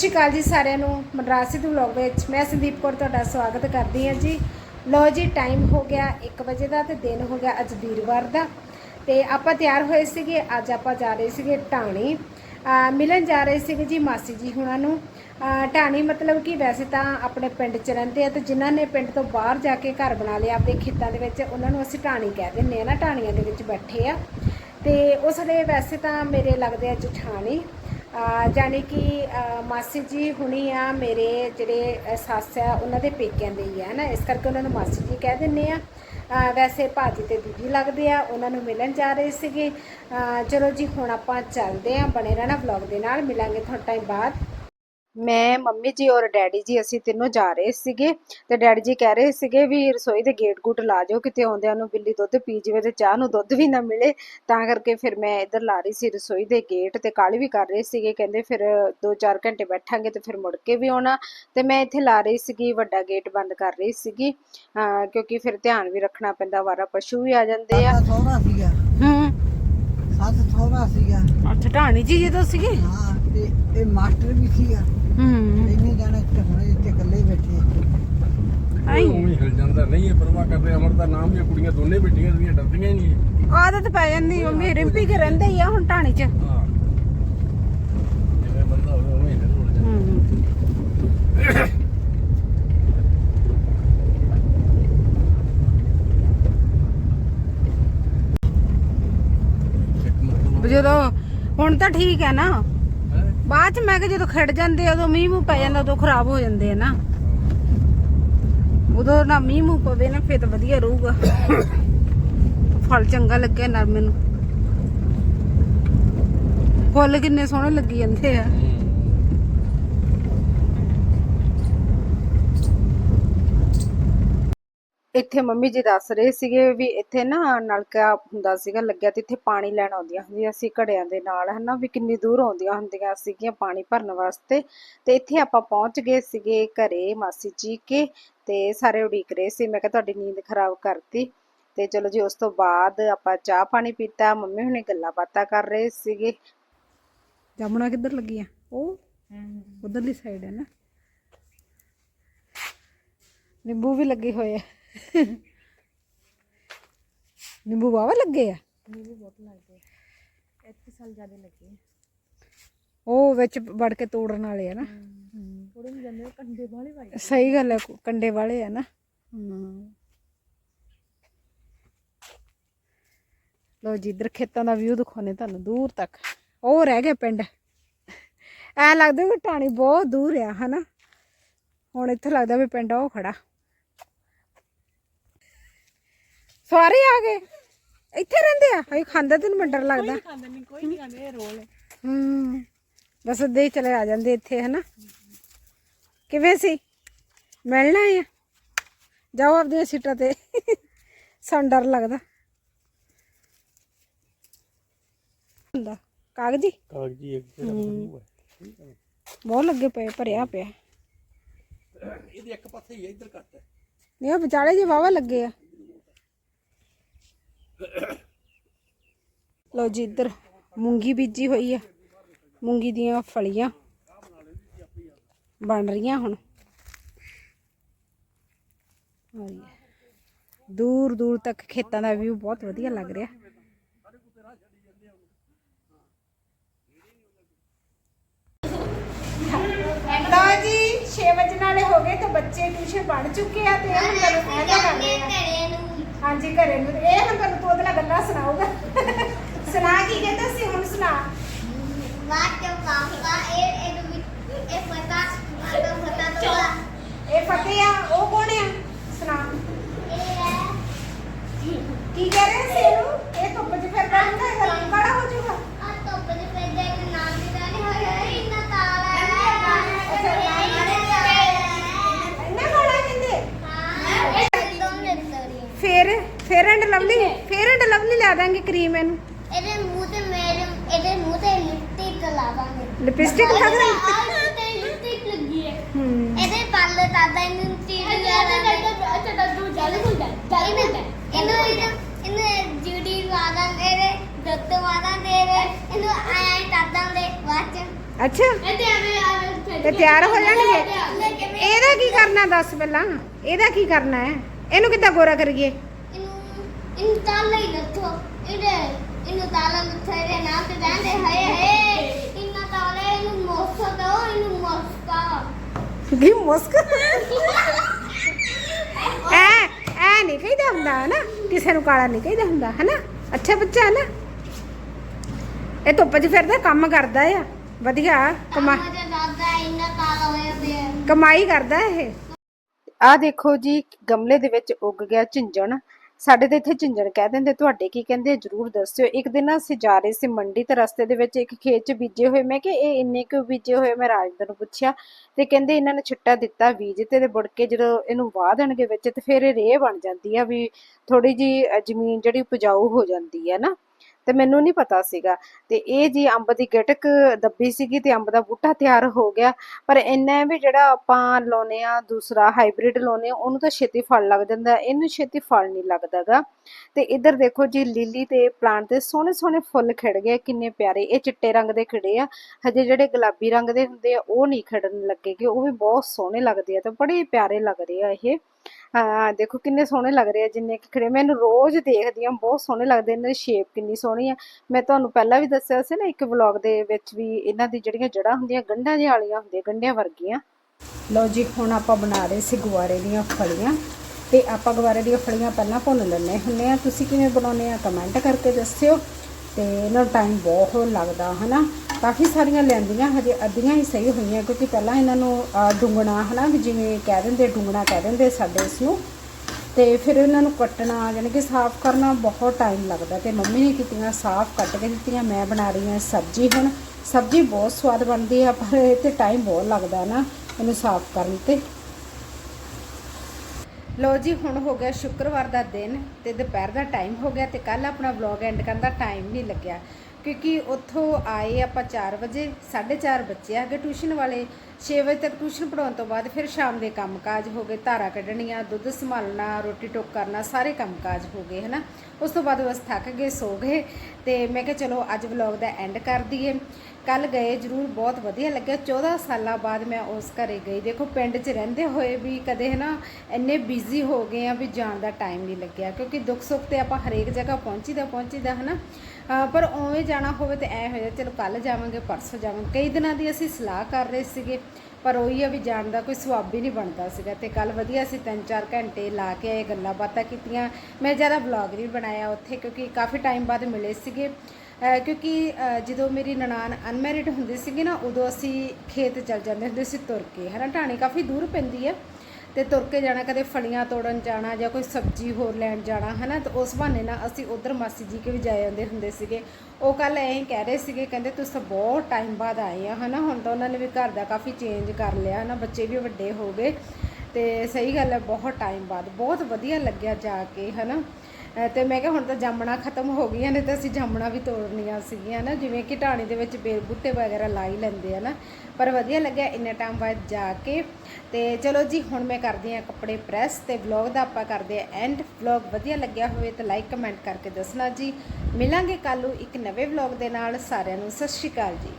ਸ਼੍ਰੀ ਅਕਾਲ ਜੀ ਸਾਰਿਆਂ ਨੂੰ। ਮਦਰਾਸੀ ਦੇ ਵਲੌਗ ਵਿੱਚ ਮੈਂ ਸੰਦੀਪ ਕੌਰ ਤੁਹਾਡਾ ਸਵਾਗਤ ਕਰਦੀ ਹਾਂ ਜੀ। ਲੋ ਜੀ ਟਾਈਮ ਹੋ ਗਿਆ 1 ਵਜੇ ਦਾ ਤੇ ਦਿਨ ਹੋ ਗਿਆ ਅੱਜ ਵੀਰਵਾਰ ਦਾ। ਤੇ ਆਪਾਂ ਤਿਆਰ ਹੋਏ ਸੀਗੇ, ਅੱਜ ਆਪਾਂ ਜਾ ਰਹੇ ਸੀਗੇ ਢਾਣੀ। ਮਿਲਣ ਜਾ ਰਹੇ ਸੀਗੇ ਜੀ ਮਾਸੀ ਜੀ ਹੁਣਾਂ ਨੂੰ। ਅਹ ਢਾਣੀ ਮਤਲਬ ਕਿ ਵੈਸੇ ਤਾਂ ਆਪਣੇ ਪਿੰਡ 'ਚ ਰਹਿੰਦੇ ਆ ਤੇ ਜਿਨ੍ਹਾਂ ਨੇ ਪਿੰਡ ਤੋਂ ਬਾਹਰ ਜਾ ਕੇ ਘਰ ਬਣਾ ਲਿਆ ਆਪਣੇ ਖੇਤਾਂ ਦੇ ਵਿੱਚ, ਉਹਨਾਂ ਨੂੰ ਅਸੀਂ ਢਾਣੀ ਕਹਿ ਦਿੰਦੇ ਆ ਨਾ, ਢਾਣੀਆਂ ਦੇ ਵਿੱਚ ਬੈਠੇ ਆ। ਤੇ ਉਹ ਸਾਡੇ ਵੈਸੇ ਤਾਂ ਮੇਰੇ ਲੱਗਦੇ ਆ ਜਠਾਣੀ। ਆ ਜਾਣੀ ਕਿ ਮਾਸੀ ਜੀ ਹੁਣੀ ਆ ਮੇਰੇ ਜਿਹੜੇ ਸੱਸ ਆ ਉਹਨਾਂ ਦੇ ਪੇਕਿਆਂ ਦੇ ਹੀ ਆ ਨਾ ਇਸ ਕਰਕੇ ਉਹਨਾਂ ਨੂੰ ਮਾਸੀ ਜੀ ਕਹਿ ਦਿੰਨੇ ਆ। ਅ, ਵੈਸੇ ਭਾਜੀ ਤੇ ਦੀਦੀ ਲੱਗਦੇ ਆ ਉਹਨਾਂ ਨੂੰ ਮਿਲਣ ਜਾ ਰਹੇ ਸੀਗੇ। ਚਲੋ ਜੀ ਹੁਣ ਆਪਾਂ ਚੱਲਦੇ ਆ ਬਣੇ ਰਹਿਣਾ ਵਲੌਗ ਦੇ ਨਾਲ। ਮਿਲਾਂਗੇ ਥੋੜਾ ਟਾਈਮ ਬਾਅਦ। ਮੈਂ ਮੰਮੀ ਜੀ ਔਰ ਡੈਡੀ ਜੀ ਅਸੀਂ ਤਿੰਨੋਂ ਜਾ ਰਹੇ ਸੀਗੇ ਤੇ ਡੈਡੀ ਜੀ ਕਹਿ ਰਹੇ ਸੀਗੇ ਵੀ ਰਸੋਈ ਦੇ ਗੇਟ ਗੂਟ ਲਾ ਜਾਓ ਕਿਤੇ ਆਉਂਦਿਆਂ ਨੂੰ ਬਿੱਲੀ ਦੁੱਧ ਪੀ ਜਵੇ ਤੇ ਚਾਹ ਨੂੰ ਦੁੱਧ ਵੀ ਨਾ ਮਿਲੇ। ਤਾਂ ਕਰਕੇ ਫਿਰ ਮੈਂ ਇੱਧਰ ਲਾ ਰਹੀ ਸੀ ਰਸੋਈ ਦੇ ਗੇਟ ਤੇ ਕਾਲੀ ਵੀ ਕਰ ਰਹੇ ਸੀਗੇ ਕਹਿੰਦੇ ਫਿਰ 2-4 ਘੰਟੇ ਬੈਠਾਂਗੇ ਤੇ ਫਿਰ ਮੁੜ ਕੇ ਵੀ ਆਉਣਾ। ਤੇ ਮੈਂ ਇੱਥੇ ਲਾ ਰਹੀ ਸੀਗੀ ਵੱਡਾ ਗੇਟ ਬੰਦ ਕਰ ਰਹੀ ਸੀਗੀ ਕਿਉਂਕਿ ਫਿਰ ਧਿਆਨ ਵੀ ਰੱਖਣਾ ਪੈਂਦਾ ਵਾਰਾ ਪਸ਼ੂ ਵੀ ਆ ਜਾਂਦੇ ਆ। ਥੋੜਾ ਸੀਗਾ। ਹੂੰ। ਸੱਤ ਥੋੜਾ ਸੀਗਾ। ਅੱਛਾ ਢਾਣੀ ਜੀ ਜਦੋਂ ਸੀਗੇ? ਹਾਂ ਤੇ ਇਹ ਮਾਸਟਰ ਵੀ ਸੀਗਾ। ਹੂੰ। ਇੰਨੇ ਜਾਣੇ ਤੇ ਹੁਣ ਇੱਥੇ ਇਕੱਲੇ ਹੀ ਬੈਠੇ ਆਈ। ਉਹ ਵੀ ਹਿਲ ਜਾਂਦਾ। ਨਹੀਂ ਇਹ ਪਰਵਾਹ ਕਰਦੇ ਅਮਰ ਦਾ ਨਾਮ ਹੀ ਕੁੜੀਆਂ ਦੋਨੇ ਬੈਠੀਆਂ ਸੀਗੀਆਂ ਡਰਦੀਆਂ ਹੀ ਨਹੀਂ। ਆਦਤ ਪੈ ਜਾਂਦੀ ਮੰਮੀ ਰਿੰਪੀ ਕੇ ਰਹਿੰਦੇ ਹੀ ਆ ਹੁਣ ਢਾਣੀ 'ਚ। ਹਾਂ। ਜਿਵੇਂ ਬੰਦਾ ਹੋਵੇ ਉਵੇਂ ਹੀ ਹਿਲ ਜਾਂਦਾ। ਹੂੰ। ਇੱਕ ਮਤਲਬ ਜਦੋਂ ਹੁਣ ਤਾਂ ਠੀਕ ਹੈ ਨਾ। ਹੈ ਬਾਅਦ ਚ ਮੈਂ ਕਿ ਜਦੋਂ ਖੜ ਜਾਂਦੇ ਆ, ਉਦੋਂ ਮੀਂਹ ਮੂੰਹ ਪੈ ਜਾਂਦਾ ਉਦੋਂ ਖਰਾਬ ਹੋ ਜਾਂਦੇ ਆ ਨਾ। ਉਦੋਂ ਨਾ ਮੀਂਹ ਮੂੰਹ ਪਵੇ ਨਾ ਫੇਰ ਤਾਂ ਵਧੀਆ ਰਹੂਗਾ। ਫਲ ਚੰਗਾ ਲੱਗਿਆ ਨਰਮੇ ਨੂੰ। ਫੁੱਲ ਕਿੰਨੇ ਸੋਹਣੇ ਲੱਗੀ ਜਾਂਦੇ ਆ। ਇੱਥੇ ਮੰਮੀ ਜੀ ਦੱਸ ਰਹੇ ਸੀਗੇ ਵੀ ਇੱਥੇ ਨਾ ਨਲਕਾ ਹੁੰਦਾ ਸੀਗਾ ਲੱਗਿਆ ਤੇ ਇੱਥੇ ਪਾਣੀ ਲੈਣ ਆਉਂਦੀਆਂ ਹੁੰਦੀਆਂ ਸੀ ਘੜਿਆਂ ਦੇ ਨਾਲ ਹਨਾ ਵੀ ਕਿੰਨੀ ਦੂਰ ਆਉਂਦੀਆਂ ਹੁੰਦੀਆਂ ਸੀਗੀਆਂ ਪਾਣੀ ਭਰਨ ਵਾਸਤੇ। ਤੇ ਇੱਥੇ ਆਪਾਂ ਪਹੁੰਚ ਗਏ ਸੀਗੇ ਘਰੇ ਮਾਸੀ ਜੀ ਕੇ ਤੇ ਸਾਰੇ ਉਡੀਕ ਰਹੇ ਸੀ ਮੈਂ ਕਿਹਾ ਤੁਹਾਡੀ ਨੀਂਦ ਖਰਾਬ ਕਰਤੀ। ਤੇ ਚਲੋ ਜੀ ਉਸ ਤੋਂ ਬਾਅਦ ਆਪਾਂ ਚਾਹ ਪਾਣੀ ਪੀਤਾ ਮੰਮੀ ਹੁਣੇ ਗੱਲਾਂ ਬਾਤਾਂ ਕਰ ਰਹੇ ਸੀਗੇ। ਜਾਮਣਾ ਕਿੱਧਰ ਲੱਗੀਆਂ ਉਹ ਉਧਰਲੀ ਸਾਈਡ ਹੈ ਨਾ। ਨਿੰਬੂ ਵੀ ਲੱਗੇ ਹੋਏ ਆ। ਨਿੰਬੂ ਵਾਵਾ ਲੱਗੇ ਆ? ਉਹ ਵਿੱਚ ਵੜ ਕੇ ਤੋੜਨ ਵਾਲੇ ਆ ਨਾ। ਸਹੀ ਗੱਲ ਹੈ ਕੰਡੇ ਵਾਲੇ ਆ ਨਾ। ਹਮ। ਲੋ ਜੀ ਇਧਰ ਖੇਤਾਂ ਦਾ ਵਿਊ ਦਿਖਾਉਣੇ ਤੁਹਾਨੂੰ ਦੂਰ ਤੱਕ। ਉਹ ਰਹਿ ਗਿਆ ਪਿੰਡ। ਐ ਲੱਗਦਾ ਵੀ ਟਾਣੀ ਬਹੁਤ ਦੂਰ ਆ ਹਨਾ? ਹੁਣ ਇੱਥੇ ਲੱਗਦਾ ਵੀ ਪਿੰਡ ਉਹ ਖੜਾ। ਸਾਰੇ ਆ ਗਏ। ਇੱਥੇ ਰਹਿੰਦੇ ਆ? ਹਈ ਖਾਂਦਾ ਤੈਨੂੰ ਮੈਨੂੰ ਡਰ ਲੱਗਦਾ। ਖਾਂਦੇ ਨਹੀਂ ਕੋਈ ਨਹੀਂ ਖਾਂਦੇ ਇਹ ਰੋਲ ਹੈ। ਹੂੰ ਬਸ ਦੇ ਚਲੇ ਆ ਜਾਂਦੇ ਇੱਥੇ ਹਨਾ? ਕਿਵੇਂ ਸੀ? ਮਿਲਣਾ ਆ। ਜਾਓ ਆਪਦੀਆਂ ਸੀਟਾਂ ਤੇ। ਸਾਨੂੰ ਡਰ ਲੱਗਦਾ। ਹੁੰਦਾ। ਕਾਗਜ਼ੀ? ਕਾਗਜੀ ਇੱਕ ਬਹੁਤ ਲੱਗੇ ਪਏ ਭਰਿਆ ਪਿਆ। ਇਹਦੇ ਇੱਕ ਪਾਸੇ ਹੀ ਹੈ, ਇੱਧਰ ਘੱਟ ਹੈ। ਨਹੀਂ ਉਹ ਵਿਚਾਲੇ ਜੇ ਵਾਵਾ ਲੱਗੇ ਆ। ਲੋ ਜੀ ਇੱਧਰ ਮੂੰਗੀ ਬੀਜੀ ਹੋਈ ਆ। ਮੂੰਗੀ ਦੀਆਂ ਫਲੀਆਂ ਬਣ ਰਹੀਆਂ ਹੁਣ। ਆਹ ਜੀ। ਦੂਰ ਦੂਰ ਤੱਕ ਖੇਤਾਂ ਦਾ ਵਿਊ ਬਹੁਤ ਵਧੀਆ ਲੱਗ ਰਿਹਾ। ਲੋ ਜੀ 6 ਵਜੇ ਨਾਲੇ ਹੋ ਗਏ ਤੇ ਬੱਚੇ ਟਿਊਸ਼ਨ ਪੜ ਚੁੱਕੇ ਆ ਤੇ ਹੁਣ ਤੁਹਾਨੂੰ ਕਹਿਣਾ ਕਰਦੇ ਆ। ਹਾਂਜੀ ਘਰੇ ਨੂੰ। ਇਹ ਤੋਦ ਨਾਲ ਗੱਲਾਂ ਸੁਣਾਊਗਾ। ਸੁਣਾ ਕੀ ਕਹਿੰਦਾ ਸੀ ਹੁਣ ਸੁਣਾ। ਇਹ ਫਤਿਹ ਆ ਉਹ ਕੌਣ ਆ? ਸੁਣਾ। ਕੀ ਕਹਿ ਰਹੇ ਸੀ ਇਹਨੂੰ ਇਹ ਧੁੱਪ 'ਚ ਫਿਰਦਾ ਹੁੰਦਾ ਹੈ ਰੰਗ ਕਾਲਾ ਹੋ ਜਾਊਗਾ ਇੰਨਾ ਕਾਲਾ ਕਹਿੰਦੇ fair and lovely? Fair and lovely ਲਾ ਦਾਂਗੇ ਕਰੀਮ ਇਹਨੂੰ। ਇਹਦੇ ਮੂੰਹ ਤੇ ਮੇਰੇ ਇਹਦੇ ਮੂੰਹ ਤੇ ਲਿਪਸਟਿਕ ਲਾਵਾਂਗੇ। ਲਿਪਸਟਿਕ ਲਾ ਦਾਂਗੇ ਆਹ ਤੇ ਲਿਪਸਟਿਕ ਲੱਗੀ ਹੈ। ਹੂੰ। ਇਹਦੇ ਪੱਲ ਦਾਦਾ ਇਹਨੂੰ ਚੀਜ਼ ਅੱਛਾ ਦਾਦੂ ਚੱਲ ਖੁੱਲ ਜਾ ਚੱਲ ਖੁੱਲ ਜਾ ਇਹਨੂੰ ਇਹਨੂੰ ਇਹਨੂੰ ਜੂੜੀ ਵਾਦਾ ਇਹਦੇ ਦੁੱਤ ਵਾਦਾ ਦੇ ਇਹਨੂੰ ਆਇਆ ਦਾਦਾ ਦੇ ਬਾਅਦ ਚ। ਅੱਛਾ। ਇਹਦੇ ਆਵੇ ਆਵੇ ਤੇ ਤਿਆਰ ਹੋ ਜਾਣਗੇ? ਇਹਦਾ ਕੀ ਕਰਨਾ ਦੱਸ ਪਹਿਲਾਂ? ਇਹਦਾ ਕੀ ਕਰਨਾ ਹੈ? ਇਹਨੂੰ ਕਿੱਦਾਂ ਗੋਰਾ ਕਰੀਏ? ਇਹਨੂੰ ਇਹਨੂੰ ਤਾਲਾ ਹੀ ਲੱਥੋ ਇਹਦੇ ਇਹਨੂੰ ਤਾਲਾ ਲੱਥੋ ਇਹਦੇ ਨਾਮ ਤੇ ਜਾਂਦੇ ਹਾਏ ਹਾਏ। ਇੰਨਾ ਤਾਲਾ ਇਹਨੂੰ ਮੋਸਾ ਦੋ ਇਹਨੂੰ ਮੋਸਕਾ। ਕੀ ਮੁਸਕ? ਐ ਐ ਨਹੀਂ ਕਹੀਦਾ ਹੁੰਦਾ ਹੈ ਨਾ ਕਿਸੇ ਨੂੰ ਕਾਲਾ ਨਹੀਂ ਕਹੀਦਾ ਹੁੰਦਾ ਹੈ ਨਾ ਅੱਛਾ ਬੱਚਾ ਹੈ ਨਾ ਇਹ ਧੁੱਪ 'ਚ ਫਿਰਦਾ ਕੰਮ ਕਰਦਾ ਆ। ਵਧੀਆ ਕਮਾ ਕੰਮ ਤੇ ਦਾਦਾ ਇੰਨਾ ਤਾਲਾ ਹੋਇਆ ਪਿਆ ਕਮਾਈ ਕਰਦਾ ਇਹ। ਆ ਦੇਖੋ ਜੀ ਗਮਲੇ ਦੇ ਵਿੱਚ ਉੱਗ ਗਿਆ ਝਿੰਜਣ ਸਾਡੇ ਤੇ ਇੱਥੇ ਝਿੰਜਣ ਕਹਿ ਦਿੰਦੇ, ਤੁਹਾਡੇ ਕੀ ਕਹਿੰਦੇ ਜਰੂਰ ਦੱਸਿਓ। ਇੱਕ ਦਿਨ ਅਸੀਂ ਜਾ ਰਹੇ ਸੀ ਮੰਡੀ ਤੇ, ਰਸਤੇ ਦੇ ਵਿੱਚ ਇੱਕ ਖੇਤ 'ਚ ਬੀਜੇ ਹੋਏ। ਮੈਂ ਕਿ ਇਹ ਇੰਨੇ ਕਿਉਂ ਬੀਜੇ ਹੋਏ? ਮੈਂ ਰਾਜਿੰਦਰ ਨੂੰ ਪੁੱਛਿਆ। ਤੇ ਕਹਿੰਦੇ ਇਹਨਾਂ ਨੇ ਛਿੱਟਾ ਦਿੱਤਾ ਬੀਜ ਤੇ ਇਹਦੇ ਬੁੜ ਕੇ ਜਦੋਂ ਇਹਨੂੰ ਵਾਹ ਦੇਣਗੇ ਵਿੱਚ, ਤੇ ਫਿਰ ਇਹ ਰੇਹ ਬਣ ਜਾਂਦੀ ਆ ਵੀ ਥੋੜੀ ਜੀ ਜ਼ਮੀਨ ਜਿਹੜੀ ਉਪਜਾਊ ਹੋ ਜਾਂਦੀ ਹੈ ਨਾ। ਤੇ ਮੈਨੂੰ ਨਹੀਂ ਪਤਾ ਸੀਗਾ। ਤੇ ਇਹ ਜੀ ਅੰਬ ਦੀ ਗਿਟਕ ਦੱਬੀ ਸੀਗੀ ਤੇ ਅੰਬ ਦਾ ਬੂਟਾ ਤਿਆਰ ਹੋ ਗਿਆ। ਪਰ ਇੰਨਾ ਵੀ ਜਿਹੜਾ ਆਪਾਂ ਲਾਉਨੇ ਆ, ਦੂਸਰਾ ਹਾਈਬ੍ਰਿਡ ਲਾਉਨੇ ਉਹਨੂੰ ਤਾਂ ਛੇਤੀ ਫਲ ਲੱਗ ਜਾਂਦਾ, ਇਹਨੂੰ ਛੇਤੀ ਫਲ ਨਹੀਂ ਲੱਗਦਾਗਾ। ਤੇ ਇੱਧਰ ਦੇਖੋ ਜੀ, ਲੀਲੀ ਤੇ ਪਲਾਂਟ ਤੇ ਸੋਹਣੇ ਸੋਹਣੇ ਫੁੱਲ ਖਿੜ ਗਏ, ਕਿੰਨੇ ਪਿਆਰੇ। ਇਹ ਚਿੱਟੇ ਰੰਗ ਦੇ ਖਿੜੇ ਆ। ਹਜੇ ਜਿਹੜੇ ਗੁਲਾਬੀ ਰੰਗ ਦੇ ਹੁੰਦੇ ਆ, ਉਹ ਨਹੀਂ ਖਿੜਨ ਲੱਗੇਗੇ ਉਹ ਵੀ ਬਹੁਤ ਸੋਹਣੇ ਲੱਗਦੇ ਆ ਤੇ ਬੜੇ ਪਿਆਰੇ ਲੱਗਦੇ ਆ ਇਹ। ਹਾਂ, ਦੇਖੋ ਕਿੰਨੇ ਸੋਹਣੇ ਲੱਗ ਰਹੇ ਆ, ਜਿੰਨੇ ਕਿ ਖਿੜੇ ਮੈਨੂੰ ਰੋਜ਼ ਦੇਖਦੀ ਆ ਬਹੁਤ ਸੋਹਣੇ ਲੱਗਦੇ ਇਹਨਾਂ ਦੀ ਸ਼ੇਪ ਕਿੰਨੀ ਸੋਹਣੀ ਆ। ਮੈਂ ਤੁਹਾਨੂੰ ਪਹਿਲਾਂ ਵੀ ਦੱਸਿਆ ਸੀ ਨਾ, ਇੱਕ ਵਲੌਗ ਦੇ ਵਿੱਚ ਵੀ ਇਹਨਾਂ ਦੀ ਜਿਹੜੀਆਂ ਜੜ੍ਹਾਂ ਹੁੰਦੀਆਂ, ਗੰਢਾਂ ਜਿਹੀਆਂ ਵਾਲੀਆਂ ਹੁੰਦੀਆਂ, ਗੰਢਿਆਂ ਵਰਗੀਆਂ। ਲਓ ਜੀ, ਹੁਣ ਆਪਾਂ ਬਣਾ ਰਹੇ ਸੀ ਗੁਆਰੇ ਦੀਆਂ ਫਲੀਆਂ। ਤੇ ਆਪਾਂ ਗੁਆਰੇ ਦੀਆਂ ਫਲੀਆਂ ਪਹਿਲਾਂ ਭੁੰਨ ਲੈਣੇ ਹੁੰਦੇ ਆ ਤੁਸੀਂ ਕਿਵੇਂ ਬਣਾਉਂਦੇ ਆ, ਕਮੈਂਟ ਕਰਕੇ ਦੱਸਿਓ। ਤੇ ਇਹਨਾਂ ਨੂੰ ਟਾਈਮ ਬਹੁਤ ਲੱਗਦਾ, ਹਨਾ? ਕਾਫੀ ਸਾਰੀਆਂ ਲੈਂਦੀਆਂ ਹਜੇ ਅੱਧੀਆਂ ਹੀ ਸਹੀ ਹੋਈਆਂ ਕਿਉਂਕਿ ਪਹਿਲਾਂ ਇਹਨਾਂ ਨੂੰ ਅਹ, ਡੁੰਗਣਾ ਹਨਾ ਜਿਵੇਂ ਕਹਿ ਦਿੰਦੇ ਡੁੰਗਣਾ ਕਹਿ ਦਿੰਦੇ ਸਾਡੇ ਇਸ ਨੂੰ। ਤੇ ਫਿਰ ਇਹਨਾਂ ਨੂੰ ਕੱਟਣਾ ਯਾਨੀ ਕਿ ਸਾਫ਼ ਕਰਨਾ ਬਹੁਤ ਟਾਈਮ ਲੱਗਦਾ ਤੇ ਮੰਮੀ ਨੇ ਕੀਤੀਆਂ ਸਾਫ਼ ਕੱਟ ਕੇ ਦਿੱਤੀਆਂ ਮੈਂ ਬਣਾ ਰਹੀ ਹਾਂ ਸਬਜ਼ੀ ਹੁਣ। ਸਬਜ਼ੀ ਬਹੁਤ ਸਵਾਦ ਬਣਦੀ ਆ ਪਰ ਇਹ ਤੇ ਟਾਈਮ ਬਹੁਤ ਲੱਗਦਾ ਨਾ ਇਹਨੂੰ ਸਾਫ਼ ਕਰਨ ਤੇ। ਲੋ ਜੀ ਹੁਣ ਹੋ ਗਿਆ ਸ਼ੁੱਕਰਵਾਰ ਦਾ ਦਿਨ ਤੇ ਦੁਪਹਿਰ ਦਾ ਟਾਈਮ ਹੋ ਗਿਆ ਤੇ ਕੱਲ ਆਪਣਾ ਵਲੌਗ ਐਂਡ ਕਰਨ ਦਾ ਟਾਈਮ ਨਹੀਂ ਲੱਗਿਆ। ਕਿਉਂਕਿ ਉੱਥੋਂ ਆਏ ਆਪਾਂ 4 ਵਜੇ 4:30 ਬੱਚੇ ਆ ਗਏ ਟਿਊਸ਼ਨ ਵਾਲੇ 6 ਵਜੇ ਤੱਕ ਟਿਊਸ਼ਨ ਪੜਾਉਣ ਤੋਂ ਬਾਅਦ ਫਿਰ ਸ਼ਾਮ ਦੇ ਕੰਮਕਾਜ ਹੋ ਗਏ, ਧਾਰਾ ਕੱਢਣੀਆਂ, ਦੁੱਧ ਸੰਭਾਲਣਾ, ਰੋਟੀ ਟੋਕ ਕਰਨਾ, ਸਾਰੇ ਕੰਮਕਾਜ ਹੋ ਗਏ, ਹਨਾ? ਉਸ ਤੋਂ ਬਾਅਦ ਬਸ ਥੱਕ ਗਏ, ਸੋ ਗਏ ਤੇ ਮੈਂ ਕਿਹਾ ਚਲੋ ਅੱਜ ਵਲੌਗ ਦਾ ਐਂਡ ਕਰ ਦਈਏ। ਕੱਲ ਗਏ ਜਰੂਰ, ਬਹੁਤ ਵਧੀਆ ਲੱਗਿਆ। 14 ਸਾਲਾਂ ਬਾਅਦ ਮੈਂ ਉਸ ਘਰੇ ਗਈ। ਦੇਖੋ, ਪਿੰਡ 'ਚ ਰਹਿੰਦੇ ਹੋਏ ਵੀ ਕਦੇ, ਹਨਾ, ਇੰਨੇ ਬਿਜ਼ੀ ਹੋ ਗਏ ਆ ਵੀ ਜਾਣ ਦਾ ਟਾਈਮ ਨਹੀਂ ਲੱਗਿਆ, ਕਿਉਂਕਿ ਦੁੱਖ ਸੁੱਖ ਤੇ ਆਪਾਂ ਹਰੇਕ ਜਗ੍ਹਾ ਪਹੁੰਚੀਦਾ ਪਹੁੰਚੀਦਾ, ਹਨਾ? ਅਹ ਪਰ ਉਵੇਂ ਜਾਣਾ ਹੋਵੇ ਤੇ ਐ ਹੋ ਜਾ ਚਲੋ ਕੱਲ ਜਾਵਾਂਗੇ, ਪਰਸੋਂ ਜਾਵਾਂਗੇ। ਕਈ ਦਿਨਾਂ ਦੀ ਅਸੀਂ ਸਲਾਹ ਕਰ ਰਹੇ ਸੀਗੇ ਪਰ ਉਹੀ ਆ ਵੀ ਜਾਣ ਦਾ ਕੋਈ ਸਵਾਬ ਹੀ ਨਹੀਂ ਬਣਦਾ ਸੀਗਾ ਤੇ ਕੱਲ ਵਧੀਆ ਅਸੀਂ 3-4 ਘੰਟੇ ਲਾ ਕੇ ਆਏ ਗੱਲਾਂ ਬਾਤਾਂ ਕੀਤੀਆਂ। ਮੈਂ ਜ਼ਿਆਦਾ ਵਲੌਗ ਨਹੀਂ ਬਣਾਇਆ ਉੱਥੇ ਕਿਉਂਕਿ ਕਾਫੀ ਟਾਈਮ ਬਾਅਦ ਮਿਲੇ ਸੀਗੇ। ਕਿਉਂਕਿ ਜਦੋਂ ਮੇਰੀ ਨਨਾਣ ਅਨਮੈਰਿਡ ਹੁੰਦੀ ਸੀਗੀ ਨਾ, ਉਦੋਂ ਅਸੀਂ ਖੇਤ ਚਲ ਜਾਂਦੇ ਹੁੰਦੇ ਸੀ ਤੁਰ ਕੇ। ਹਨਾ, ਢਾਣੀ ਕਾਫੀ ਦੂਰ ਪੈਂਦੀ ਹੈ ਤੇ ਤੁਰ ਕੇ ਜਾਣਾ, ਕਦੇ ਫਲੀਆਂ ਤੋੜਨ ਜਾਣਾ ਜਾਂ ਕੋਈ ਸਬਜ਼ੀ ਹੋਰ ਲੈਣ ਜਾਣਾ, ਹਨਾ? ਤੇ ਉਸ ਬਹਾਨੇ ਨਾਲ ਅਸੀਂ ਉਧਰ ਮਾਸੀ ਜੀ ਕੇ ਵੀ ਜਾਏ ਜਾਂਦੇ ਹੁੰਦੇ ਸੀਗੇ। ਉਹ ਕੱਲ ਐਂ ਹੀ ਕਹਿ ਰਹੇ ਸੀਗੇ, ਕਹਿੰਦੇ ਤੁਸੀਂ ਬਹੁਤ ਟਾਈਮ ਬਾਅਦ ਆਏ ਆ, ਹਨਾ? ਹੁਣ ਤਾਂ ਉਹਨਾਂ ਨੇ ਵੀ ਘਰ ਦਾ ਕਾਫੀ ਚੇਂਜ ਕਰ ਲਿਆ, ਹਨਾ? ਬੱਚੇ ਵੀ ਵੱਡੇ ਹੋ ਗਏ ਤੇ ਸਹੀ ਗੱਲ ਹੈ, ਬਹੁਤ ਟਾਈਮ ਬਾਅਦ, ਬਹੁਤ ਵਧੀਆ ਲੱਗਿਆ ਜਾ ਕੇ, ਹਨਾ? ਅਹ ਤੇ ਮੈਂ ਕਿਹਾ ਹੁਣ ਤਾਂ ਜਾਮਣਾ ਖਤਮ ਹੋ ਗਈਆਂ ਨੇ ਤਾਂ ਅਸੀਂ ਜਾਮਣਾ ਵੀ ਤੋੜਨੀਆਂ ਸੀਗੀਆਂ ਨਾ, ਜਿਵੇਂ ਕਿ ਢਾਣੀ ਦੇ ਵਿੱਚ ਬੇਲ ਬੂਟੇ ਵਗੈਰਾ ਲਾ ਹੀ ਲੈਂਦੇ ਆ ਨਾ, ਪਰ ਵਧੀਆ ਲੱਗਿਆ ਇੰਨੇ ਟਾਈਮ ਬਾਅਦ ਜਾ ਕੇ। ਤੇ ਚਲੋ ਜੀ, ਹੁਣ ਮੈਂ ਕਰਦੀ ਆ ਕੱਪੜੇ ਪ੍ਰੈਸ ਤੇ ਵਲੌਗ ਦਾ ਆਪਾਂ ਕਰਦੇ ਆ ਐਂਡ ਵਲੌਗ ਵਧੀਆ ਲੱਗਿਆ ਹੋਵੇ ਤਾਂ ਲਾਈਕ ਕਮੈਂਟ ਕਰਕੇ ਦੱਸਣਾ ਜੀ। ਮਿਲਾਂਗੇ ਕੱਲ ਨੂੰ ਇੱਕ ਨਵੇਂ ਵਲੌਗ ਦੇ ਨਾਲ। ਸਾਰਿਆਂ ਨੂੰ ਸਤਿ ਸ਼੍ਰੀ ਅਕਾਲ ਜੀ।